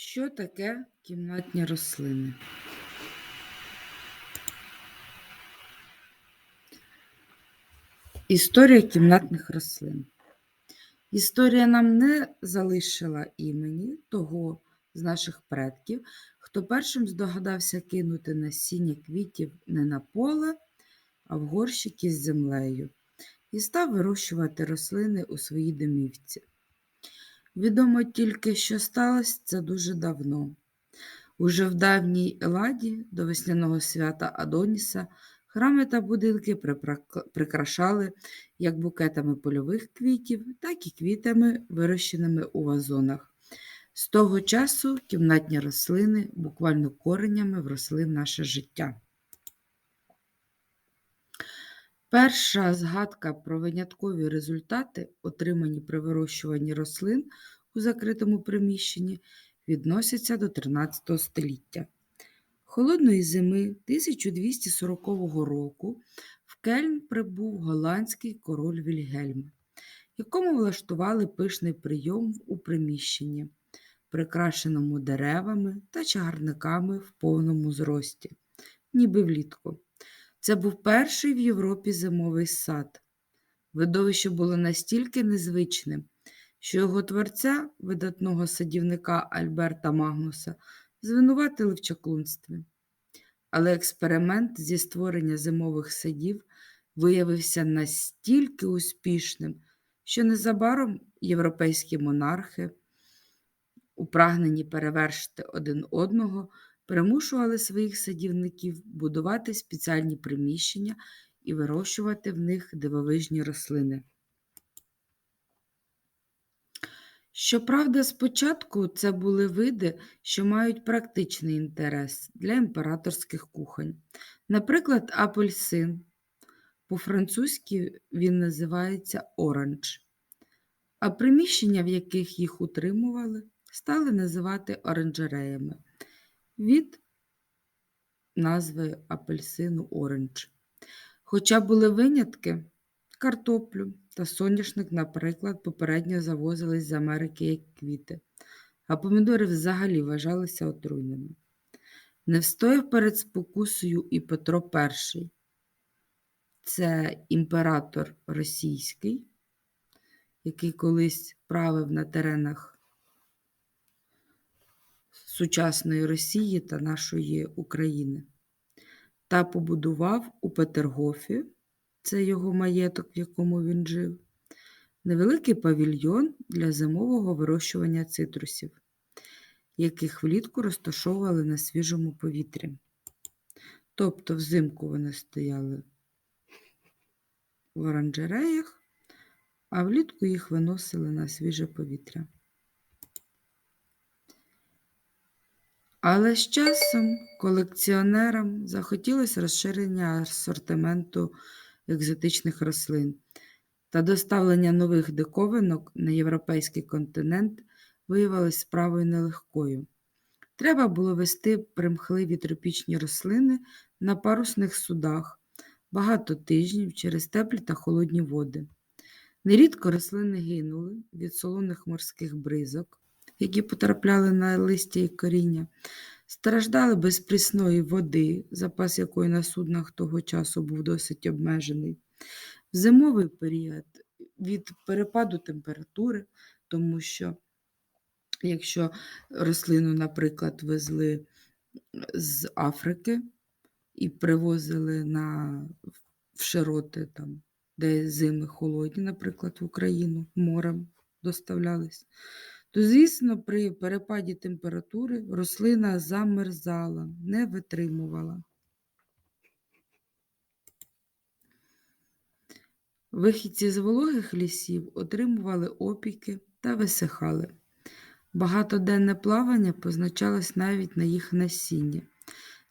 Що таке кімнатні рослини? Історія кімнатних рослин. Історія нам не залишила імені того з наших предків, хто першим здогадався кинути насіння квітів не на поле, а в горщики з землею і став вирощувати рослини у своїй домівці. Відомо тільки, що сталося це дуже давно. Уже в давній Еладі до весняного свята Адоніса храми та будинки прикрашали як букетами польових квітів, так і квітами, вирощеними у вазонах. З того часу кімнатні рослини буквально коренями вросли в наше життя. Перша згадка про виняткові результати, отримані при вирощуванні рослин у закритому приміщенні, відносяться до 13 століття. Холодної зими 1240 року в Кельн прибув голландський король Вільгельм, якому влаштували пишний прийом у приміщенні, прикрашеному деревами та чагарниками в повному зрості, ніби влітку. Це був перший в Європі зимовий сад. Видовище було настільки незвичним, що його творця, видатного садівника Альберта Магнуса, звинуватили в чаклунстві. Але експеримент зі створення зимових садів виявився настільки успішним, що незабаром європейські монархи, у прагненні перевершити один одного, примушували своїх садівників будувати спеціальні приміщення і вирощувати в них дивовижні рослини. Щоправда, спочатку це були види, що мають практичний інтерес для імператорських кухонь. Наприклад, апельсин. По-французьки він називається оранж, а приміщення, в яких їх утримували, стали називати оранжереями від назви апельсину оранж. Хоча були винятки, картоплю та соняшник, наприклад, попередньо завозились з Америки як квіти, а помідори взагалі вважалися отруйними. Не встояв перед спокусою і Петро І. Це імператор російський, який колись правив на теренах сучасної Росії та нашої України, та побудував у Петергофі, це його маєток, в якому він жив, невеликий павільйон для зимового вирощування цитрусів, яких влітку розташовували на свіжому повітрі. Тобто взимку вони стояли в оранжереях, а влітку їх виносили на свіже повітря. Але з часом колекціонерам захотілося розширення асортименту екзотичних рослин та доставлення нових диковинок на європейський континент виявилось справою нелегкою. Треба було вести примхливі тропічні рослини на парусних судах багато тижнів через теплі та холодні води. Нерідко рослини гинули від солоних морських бризок, які потрапляли на листя і коріння, страждали без прісної води, запас якої на суднах того часу був досить обмежений. В зимовий період від перепаду температури, тому що якщо рослину, наприклад, везли з Африки і привозили на в широти, там, де зими холодні, наприклад, в Україну морем доставлялись, то, звісно, при перепаді температури рослина замерзала, не витримувала. Вихідці з вологих лісів отримували опіки та висихали. Багатоденне плавання позначалось навіть на їх насінні.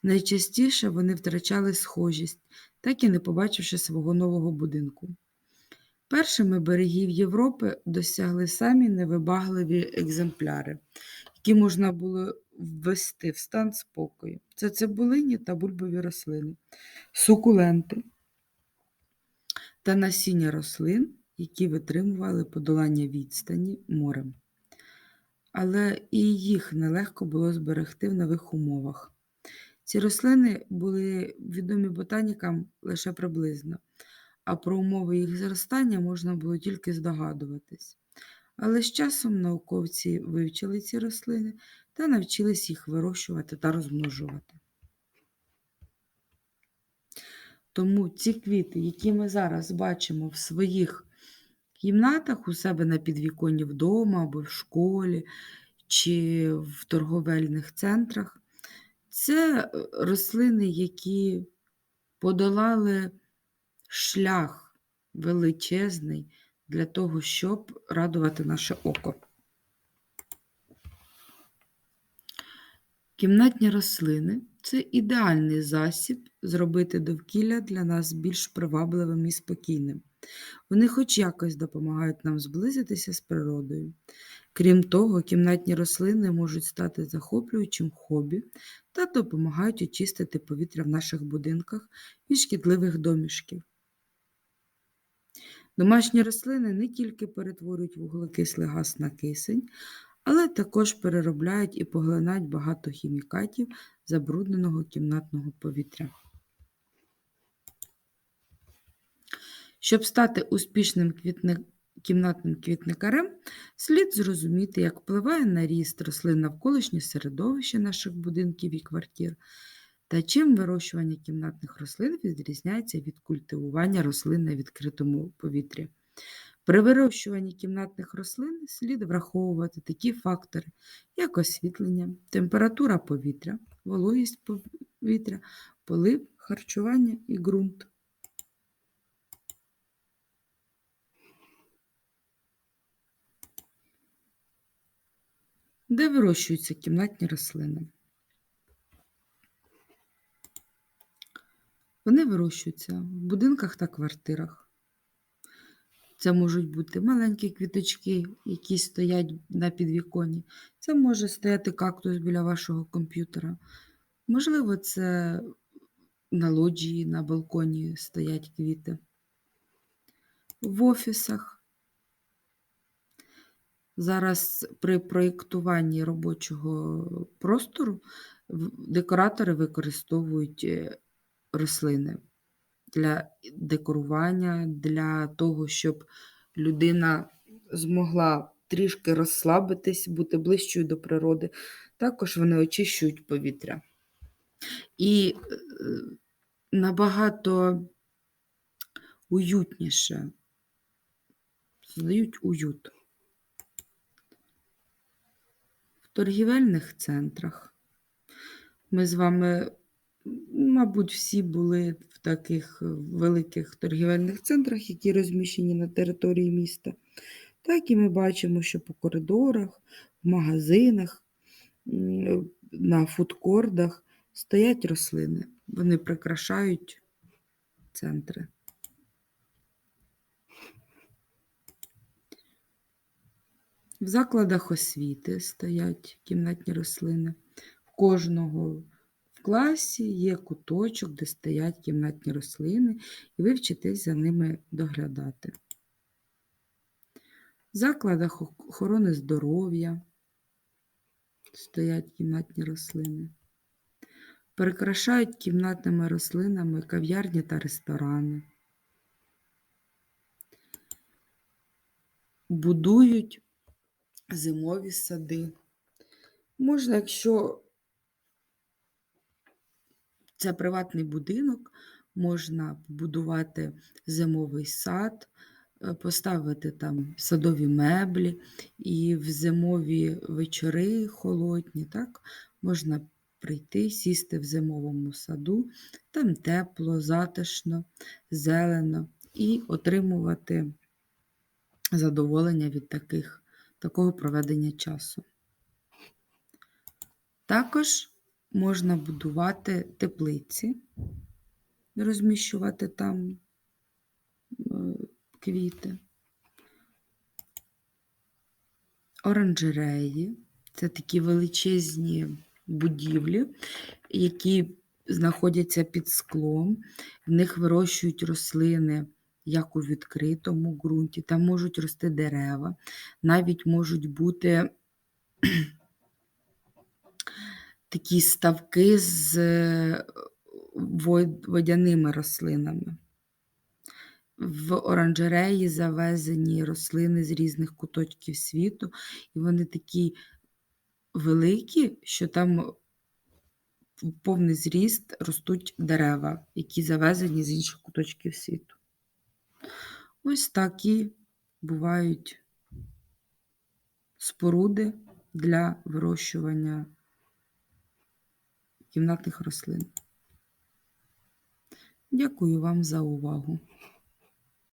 Найчастіше вони втрачали схожість, так і не побачивши свого нового будинку. Першими берегів Європи досягли самі невибагливі екземпляри, які можна було ввести в стан спокою. Це цибулині та бульбові рослини, сукуленти та насіння рослин, які витримували подолання відстані морем. але і їх нелегко було зберегти в нових умовах. Ці рослини були відомі ботанікам лише приблизно, а про умови їх зростання можна було тільки здогадуватись. Але з часом науковці вивчили ці рослини та навчились їх вирощувати та розмножувати. Тому ці квіти, які ми зараз бачимо в своїх кімнатах у себе на підвіконні вдома або в школі чи в торговельних центрах, це е, рослини, які подолали шлях величезний для того, щоб радувати наше око. Кімнатні рослини це ідеальний засіб зробити довкілля для нас більш привабливим і спокійним. Вони хоч якось допомагають нам зблизитися з природою. Крім того, кімнатні рослини можуть стати захоплюючим хобі та допомагають очистити повітря в наших будинках від шкідливих домішків. Домашні рослини не тільки перетворюють вуглекислий газ на кисень, але також переробляють і поглинають багато хімікатів забрудненого кімнатного повітря. Щоб стати успішним квітни... кімнатним квітникарем, слід зрозуміти, як впливає на ріст рослин навколишнє середовище наших будинків і квартир, та чим вирощування кімнатних рослин відрізняється від культивування рослин на відкритому повітрі. При вирощуванні кімнатних рослин слід враховувати такі фактори, як освітлення, температура повітря, вологість повітря, полив, харчування і ґрунт. Де вирощуються кімнатні рослини? Вони вирощуються в будинках та квартирах. Це можуть бути маленькі квіточки, які стоять на підвіконні. Це може стояти кактус біля вашого комп'ютера. Можливо, це на лоджії, на балконі стоять квіти. В офісах. Зараз при проєктуванні робочого простору декоратори використовують е, рослини для декорування, для того, щоб людина змогла трішки розслабитись, бути ближчою до природи. Також вони очищують повітря. І е, набагато уютніше, задають уют. В торгівельних центрах. Ми з вами Мабуть, всі були в таких великих торгівельних центрах, які розміщені на території міста. Так і ми бачимо, що по коридорах, в магазинах, на фудкордах стоять рослини. Вони прикрашають центри. В закладах освіти стоять кімнатні рослини. В кожного класі є куточок, де стоять кімнатні рослини, і ви вчитесь за ними доглядати. В закладах охорони здоров'я стоять кімнатні рослини. Прикрашають кімнатними рослинами кав'ярні та ресторани. Будують зимові сади. Можна, якщо це приватний будинок, можна побудувати зимовий сад, е, поставити там садові меблі, і в зимові вечори холодні, так, можна прийти, сісти в зимовому саду, там тепло, затишно, зелено і отримувати задоволення від таких, такого проведення часу. Також можна будувати теплиці, розміщувати там е, квіти, оранжереї це такі величезні будівлі, які знаходяться під склом, в них вирощують рослини. Як у відкритому ґрунті, там можуть рости дерева, навіть можуть бути такі ставки з е, водяними рослинами. В оранжереї завезені рослини з різних куточків світу, і вони такі великі, що там в повний зріст ростуть дерева, які завезені з інших куточків світу. Ось такі бувають споруди для вирощування кімнатних рослин. Дякую вам за увагу.